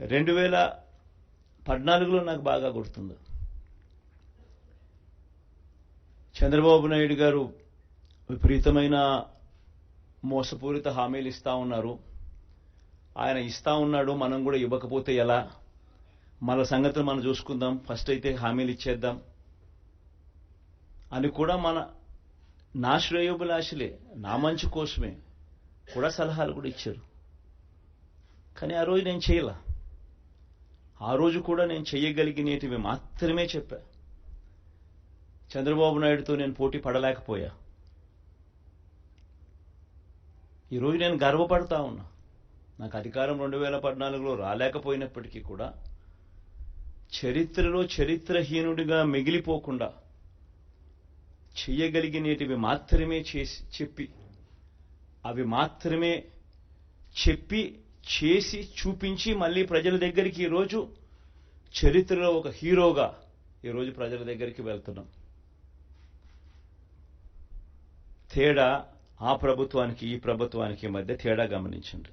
రెండు వేల పద్నాలుగులో నాకు బాగా గుర్తుంది. చంద్రబాబు నాయుడు గారు విపరీతమైన మోసపూరిత హామీలు ఇస్తా ఉన్నారు. ఆయన ఇస్తా ఉన్నాడు మనం కూడా ఇవ్వకపోతే ఎలా? మన సంగతులు మనం చూసుకుందాం ఫస్ట్ అయితే హామీలు ఇచ్చేద్దాం అని కూడా మన నా శ్రేయోభిలాషులే నా మంచి కోసమే కూడా సలహాలు కూడా ఇచ్చారు. కానీ ఆ రోజు నేను చేయలే. ఆ రోజు కూడా నేను చేయగలిగినేటివి మాత్రమే చెప్పా. చంద్రబాబు నాయుడుతో నేను పోటీ పడలేకపోయా. ఈరోజు నేను గర్వపడతా ఉన్నా. నాకు అధికారం రెండు వేల పద్నాలుగులో రాలేకపోయినప్పటికీ కూడా చరిత్రలో చరిత్రహీనుడిగా మిగిలిపోకుండా చెయ్యగలిగినేటివి మాత్రమే చేసి చెప్పి అవి మాత్రమే చెప్పి చేసి చూపించి మళ్ళీ ప్రజల దగ్గరికి ఈరోజు చరిత్రలో ఒక హీరోగా ఈరోజు ప్రజల దగ్గరికి వెళ్తున్నాం. తేడా ఆ ప్రభుత్వానికి ఈ ప్రభుత్వానికి మధ్య తేడా గమనించండి.